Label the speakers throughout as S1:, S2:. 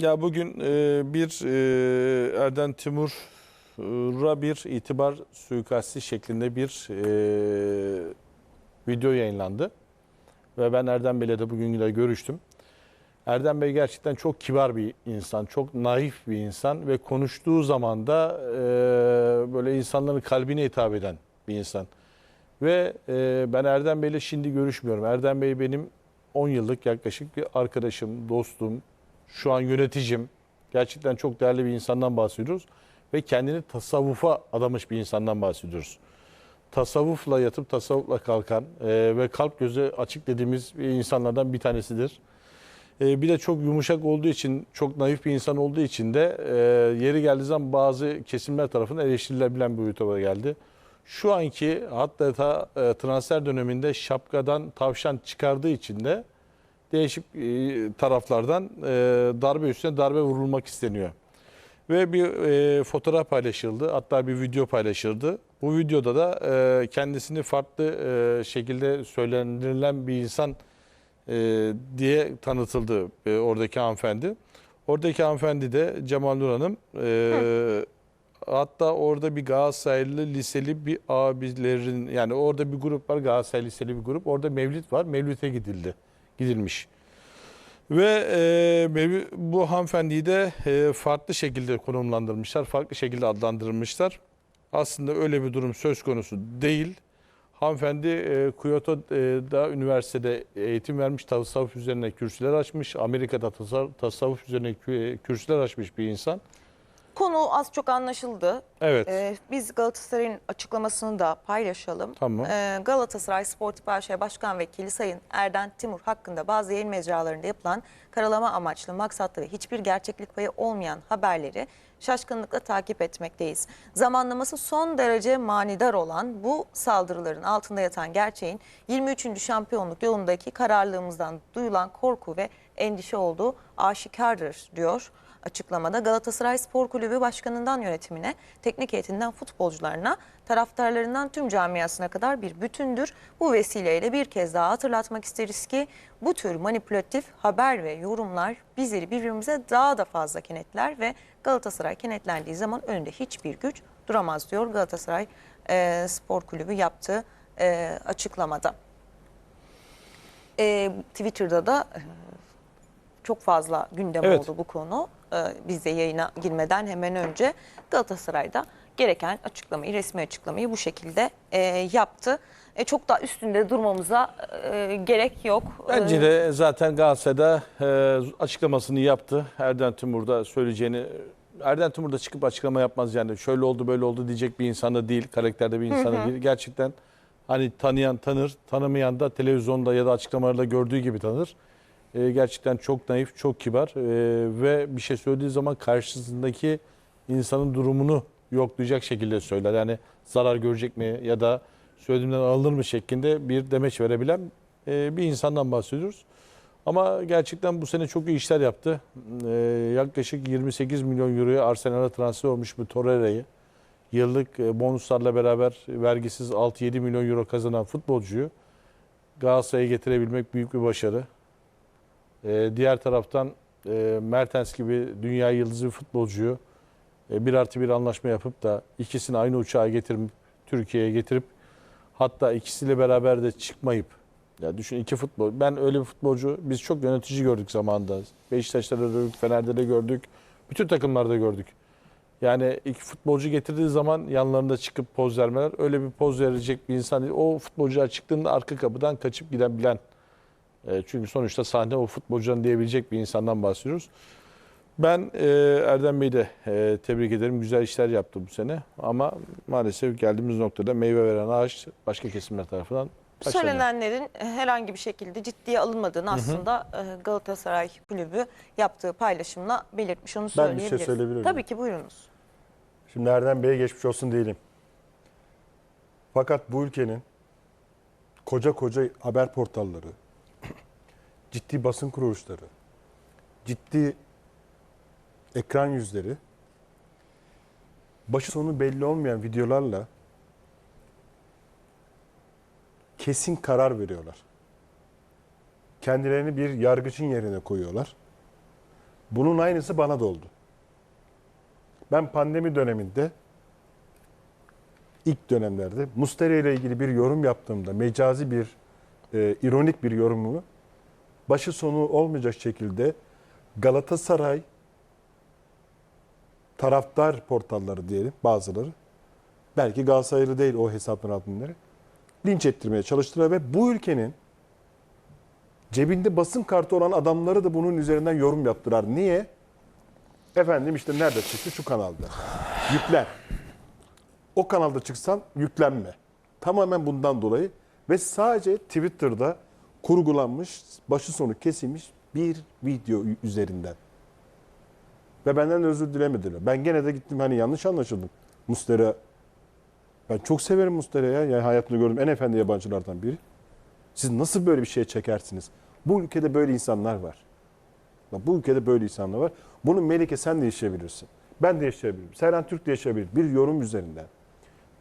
S1: Ya bugün e, bir e, Erden Timur'a bir itibar suikasti şeklinde bir e, video yayınlandı. Ve ben Erdem Bey'le de bugün de görüştüm. Erdem Bey gerçekten çok kibar bir insan, çok naif bir insan ve konuştuğu zaman da e, böyle insanların kalbine hitap eden bir insan. Ve e, ben Erdem Bey'le şimdi görüşmüyorum. Erdem Bey benim 10 yıllık yaklaşık bir arkadaşım, dostum, şu an yöneticim. Gerçekten çok değerli bir insandan bahsediyoruz. Ve kendini tasavvufa adamış bir insandan bahsediyoruz. Tasavvufla yatıp tasavvufla kalkan e, ve kalp gözü açık dediğimiz insanlardan bir tanesidir. E, bir de çok yumuşak olduğu için, çok naif bir insan olduğu için de e, yeri geldiği zaman bazı kesimler tarafından eleştirilebilen bir boyuta geldi. Şu anki hatta ta, e, transfer döneminde şapkadan tavşan çıkardığı için de değişik e, taraflardan e, darbe üstüne darbe vurulmak isteniyor. Ve bir e, fotoğraf paylaşıldı. Hatta bir video paylaşıldı. Bu videoda da kendisini farklı şekilde söylendirilen bir insan diye tanıtıldı oradaki hanımefendi. Oradaki hanımefendi de Cemal Nur Hanım. E, hatta orada bir Galatasaraylı liseli bir abilerin yani orada bir grup var Galatasaray liseli bir grup. Orada mevlit var. Mevlüt'e gidildi. Gidilmiş. Ve e, bu hanımefendiyi de e, farklı şekilde konumlandırmışlar. Farklı şekilde adlandırmışlar. Aslında öyle bir durum söz konusu değil. Hanımefendi e, Kyoto'da üniversitede eğitim vermiş, tasavvuf üzerine kürsüler açmış. Amerika'da tasavvuf, üzerine kü- kürsüler açmış bir insan.
S2: Konu az çok anlaşıldı.
S1: Evet.
S2: Ee, biz Galatasaray'ın açıklamasını da paylaşalım.
S1: Tamam.
S2: Ee, Galatasaray Sportif AŞ Başkan Vekili Sayın Erden Timur hakkında bazı yayın mecralarında yapılan karalama amaçlı, maksatlı ve hiçbir gerçeklik payı olmayan haberleri şaşkınlıkla takip etmekteyiz. Zamanlaması son derece manidar olan bu saldırıların altında yatan gerçeğin 23. şampiyonluk yolundaki kararlılığımızdan duyulan korku ve endişe olduğu aşikardır diyor açıklamada Galatasaray Spor Kulübü başkanından yönetimine, teknik heyetinden futbolcularına, taraftarlarından tüm camiasına kadar bir bütündür. Bu vesileyle bir kez daha hatırlatmak isteriz ki bu tür manipülatif haber ve yorumlar bizleri birbirimize daha da fazla kenetler ve Galatasaray kenetlendiği zaman önünde hiçbir güç duramaz diyor Galatasaray e, Spor Kulübü yaptığı e, açıklamada. E, Twitter'da da e, çok fazla gündem
S1: Evet.
S2: oldu bu konu. Ee, biz de yayına girmeden hemen önce Galatasaray'da gereken açıklamayı, resmi açıklamayı bu şekilde e, yaptı. E, çok da üstünde durmamıza e, gerek yok.
S1: Bence
S2: Ee,
S1: de zaten Galatasaray'da e, açıklamasını yaptı. Erden Timur da söyleyeceğini Erden Timur da çıkıp açıklama yapmaz yani. Şöyle oldu böyle oldu diyecek bir insan da değil. Karakterde bir insan da değil. Gerçekten hani tanıyan tanır, tanımayan da televizyonda ya da açıklamalarda gördüğü gibi tanır. E, gerçekten çok naif, çok kibar e, ve bir şey söylediği zaman karşısındaki insanın durumunu yoklayacak şekilde söyler. Yani zarar görecek mi ya da söylediğimden alınır mı şeklinde bir demeç verebilen e, bir insandan bahsediyoruz. Ama gerçekten bu sene çok iyi işler yaptı. E, yaklaşık 28 milyon euroya Arsenal'a transfer olmuş bu Torreira'yı yıllık e, bonuslarla beraber vergisiz 6-7 milyon euro kazanan futbolcuyu Galatasaray'a getirebilmek büyük bir başarı. E, diğer taraftan e, Mertens gibi dünya yıldızı bir futbolcuyu e, bir artı bir anlaşma yapıp da ikisini aynı uçağa getirip Türkiye'ye getirip hatta ikisiyle beraber de çıkmayıp ya düşün iki futbol. Ben öyle bir futbolcu biz çok yönetici gördük zamanında. Beşiktaş'ta da gördük, Fener'de de gördük. Bütün takımlarda gördük. Yani iki futbolcu getirdiği zaman yanlarında çıkıp poz vermeler öyle bir poz verecek bir insan değil. O futbolcular çıktığında arka kapıdan kaçıp giden bilen. E, çünkü sonuçta sahne o futbolcudan diyebilecek bir insandan bahsediyoruz. Ben e, Erdem Bey'i de e, tebrik ederim. Güzel işler yaptı bu sene. Ama maalesef geldiğimiz noktada meyve veren ağaç başka kesimler tarafından taşlanıyor.
S2: Söylenenlerin herhangi bir şekilde ciddiye alınmadığını aslında e, Galatasaray Kulübü yaptığı paylaşımla belirtmiş. Onu
S3: Ben bir şey
S2: söyleyebiliriz.
S3: söyleyebilir miyim?
S2: Tabii ki buyurunuz.
S3: Şimdi Erdem Bey'e geçmiş olsun diyelim. Fakat bu ülkenin koca koca haber portalları, ciddi basın kuruluşları, ciddi ekran yüzleri, başı sonu belli olmayan videolarla kesin karar veriyorlar. Kendilerini bir yargıcın yerine koyuyorlar. Bunun aynısı bana da oldu. Ben pandemi döneminde ilk dönemlerde Mustera ile ilgili bir yorum yaptığımda mecazi bir e, ironik bir yorumumu başı sonu olmayacak şekilde Galatasaray taraftar portalları diyelim bazıları belki Galatasaraylı değil o hesapların altınları linç ettirmeye çalıştılar ve bu ülkenin cebinde basın kartı olan adamları da bunun üzerinden yorum yaptılar. Niye? Efendim işte nerede çıktı? Şu kanalda. Yüklen. O kanalda çıksan yüklenme. Tamamen bundan dolayı ve sadece Twitter'da kurgulanmış, başı sonu kesilmiş bir video üzerinden. Ve benden özür dilemediler. Ben gene de gittim hani yanlış anlaşıldım. Mustera ben çok severim Mustera'yı ya. Yani hayatımda gördüğüm en efendi yabancılardan biri. Siz nasıl böyle bir şeye çekersiniz? Bu ülkede böyle insanlar var. Bak bu ülkede böyle insanlar var. Bunu Melike sen de yaşayabilirsin. Ben de yaşayabilirim. Serhan Türk de yaşayabilir. Bir yorum üzerinden.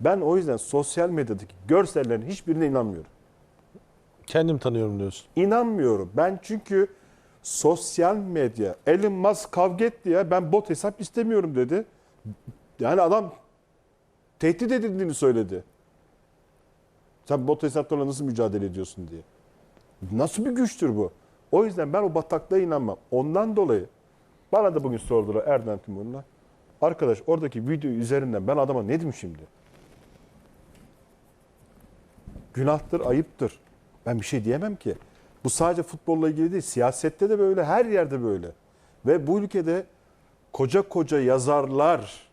S3: Ben o yüzden sosyal medyadaki görsellerin hiçbirine inanmıyorum.
S1: Kendim tanıyorum diyorsun.
S3: İnanmıyorum. Ben çünkü sosyal medya, Elon Musk kavga etti ya ben bot hesap istemiyorum dedi. Yani adam tehdit edildiğini söyledi. Sen bot hesaplarla nasıl mücadele ediyorsun diye. Nasıl bir güçtür bu? O yüzden ben o bataklığa inanmam. Ondan dolayı bana da bugün sordular Erden Timur'la. Arkadaş oradaki video üzerinden ben adama ne dedim şimdi? Günahtır, ayıptır. Ben bir şey diyemem ki. Bu sadece futbolla ilgili değil, siyasette de böyle, her yerde böyle. Ve bu ülkede koca koca yazarlar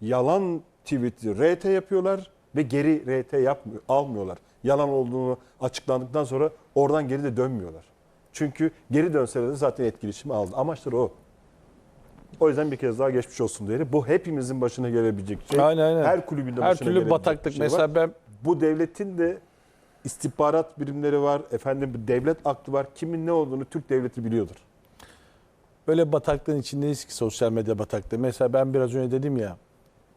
S3: yalan tweet'i RT yapıyorlar ve geri RT yapmıyor, almıyorlar. Yalan olduğunu açıklandıktan sonra oradan geri de dönmüyorlar. Çünkü geri dönseler de zaten etkileşimi aldı. Amaçları o. O yüzden bir kez daha geçmiş olsun diyelim. Bu hepimizin başına gelebilecek şey.
S1: Aynen, aynen.
S3: Her kulübün de
S1: Her
S3: başına
S1: türlü
S3: gelebilecek
S1: bataklık.
S3: şey var.
S1: Mesela ben
S3: Bu devletin de istihbarat birimleri var. Efendim bir devlet aklı var. Kimin ne olduğunu Türk devleti biliyordur.
S1: böyle bataklığın içindeyiz ki sosyal medya bataklığı. Mesela ben biraz önce dedim ya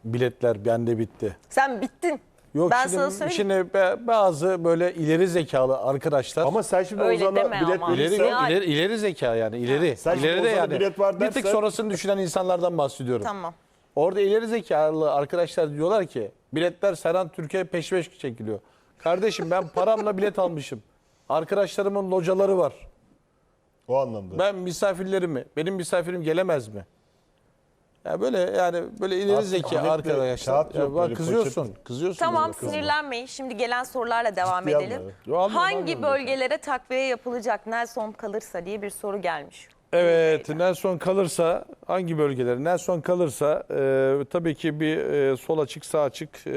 S1: biletler bende bitti.
S2: Sen bittin.
S1: Yok
S2: Ben
S1: şimdi,
S2: sana söyleyeyim.
S1: şimdi bazı böyle ileri zekalı arkadaşlar.
S3: Ama sen şimdi
S2: Öyle
S3: Ozan'a bilet
S2: ama.
S1: ileri, ileri, ileri zeka yani ileri.
S3: Sen şimdi
S1: ileri de yani.
S3: bilet var
S1: bir tık
S3: dersen-
S1: sonrasını düşünen insanlardan bahsediyorum.
S2: Tamam.
S1: Orada ileri zekalı arkadaşlar diyorlar ki biletler Serhan Türkiye peş peş çekiliyor. Kardeşim ben paramla bilet almışım. Arkadaşlarımın locaları var.
S3: O anlamda.
S1: Ben misafirlerimi, benim misafirim gelemez mi? Ya böyle yani böyle ileri zeki arkadaşlar.
S3: kağıt
S1: Ya
S3: yok
S1: bak
S3: böyle
S1: kızıyorsun.
S3: poşet.
S1: Kızıyorsun.
S2: Tamam
S1: bize.
S2: sinirlenmeyin. Şimdi gelen sorularla devam
S3: Ciddiye
S2: edelim.
S1: Yo, almıyorum,
S2: Hangi
S1: almıyorum
S2: bölgelere takviye yapılacak Nelson kalırsa diye bir soru gelmiş.
S1: Evet, Nelson kalırsa hangi bölgeler? Nelson kalırsa e, tabii ki bir e, sol açık sağ açık e,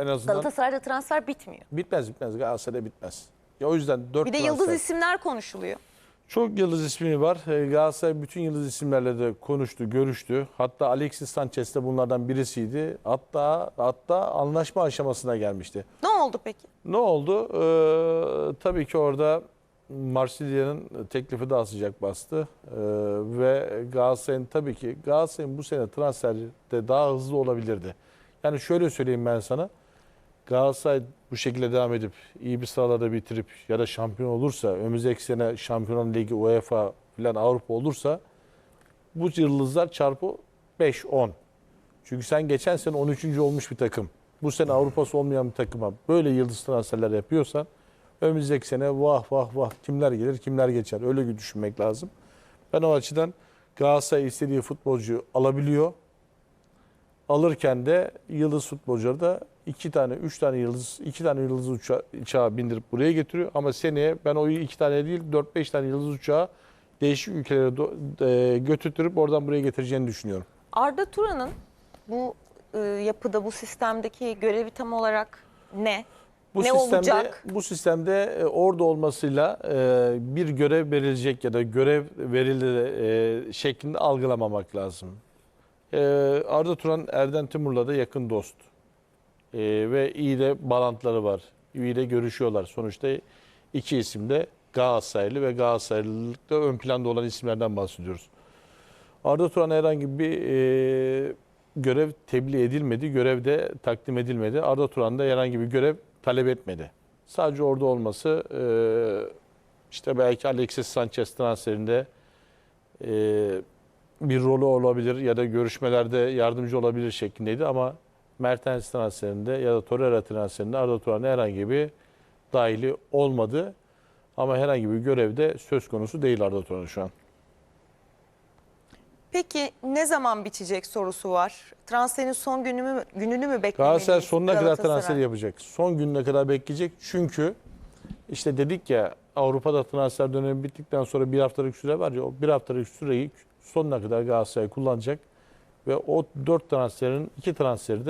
S1: en azından
S2: Galatasaray'da transfer bitmiyor.
S1: bitmez bitmez Galatasaray'da bitmez. Ya o yüzden 4
S2: Bir de yıldız isimler konuşuluyor.
S1: Çok yıldız ismi var. E, Galatasaray bütün yıldız isimlerle de konuştu, görüştü. Hatta Alexis Sanchez de bunlardan birisiydi. Hatta hatta anlaşma aşamasına gelmişti.
S2: Ne oldu peki?
S1: Ne oldu? Ee, tabii ki orada Marsilya'nın teklifi daha sıcak bastı. Ee, ve Galatasaray'ın tabii ki Galatasaray'ın bu sene transferde daha hızlı olabilirdi. Yani şöyle söyleyeyim ben sana. Galatasaray bu şekilde devam edip iyi bir sıralarda bitirip ya da şampiyon olursa önümüzdeki sene Şampiyonlar Ligi, UEFA falan Avrupa olursa bu yıldızlar çarpı 5-10. Çünkü sen geçen sene 13. olmuş bir takım. Bu sene Avrupa'sı olmayan bir takıma böyle yıldız transferler yapıyorsan önümüzdeki sene vah vah vah kimler gelir kimler geçer öyle düşünmek lazım. Ben o açıdan Galatasaray istediği futbolcu alabiliyor. Alırken de yıldız futbolcuları da iki tane, üç tane yıldız, iki tane yıldız uça- uçağı bindirip buraya getiriyor. Ama seneye ben o iki tane değil, dört beş tane yıldız uçağı değişik ülkelere do- e, götürtürüp oradan buraya getireceğini düşünüyorum.
S2: Arda Turan'ın bu e, yapıda, bu sistemdeki görevi tam olarak ne?
S1: Bu
S2: ne
S1: sistemde,
S2: olacak?
S1: Bu sistemde e, orada olmasıyla e, bir görev verilecek ya da görev verildi e, şeklinde algılamamak lazım. Arda Turan Erden Timur'la da yakın dost. Ve iyi de bağlantıları var. İyi de görüşüyorlar. Sonuçta iki isim de Galatasaraylı ve Galatasaraylılıkta ön planda olan isimlerden bahsediyoruz. Arda Turan'a herhangi bir e, görev tebliğ edilmedi, görev de takdim edilmedi. Arda Turan da herhangi bir görev talep etmedi. Sadece orada olması e, işte belki Alexis Sanchez transferinde e, bir rolü olabilir ya da görüşmelerde yardımcı olabilir şeklindeydi ama Mertens transferinde ya da Torreira transferinde Arda Turan'ın herhangi bir dahili olmadı. Ama herhangi bir görevde söz konusu değil Arda Turan şu an.
S2: Peki ne zaman bitecek sorusu var. Transferin son günü mü, gününü mü beklemeliyiz?
S1: Galatasaray sonuna kadar transfer yapacak. Son gününe kadar bekleyecek. Çünkü işte dedik ya Avrupa'da transfer dönemi bittikten sonra bir haftalık süre var ya o bir haftalık süreyi sonuna kadar Galatasaray kullanacak. Ve o dört transferin iki transferi de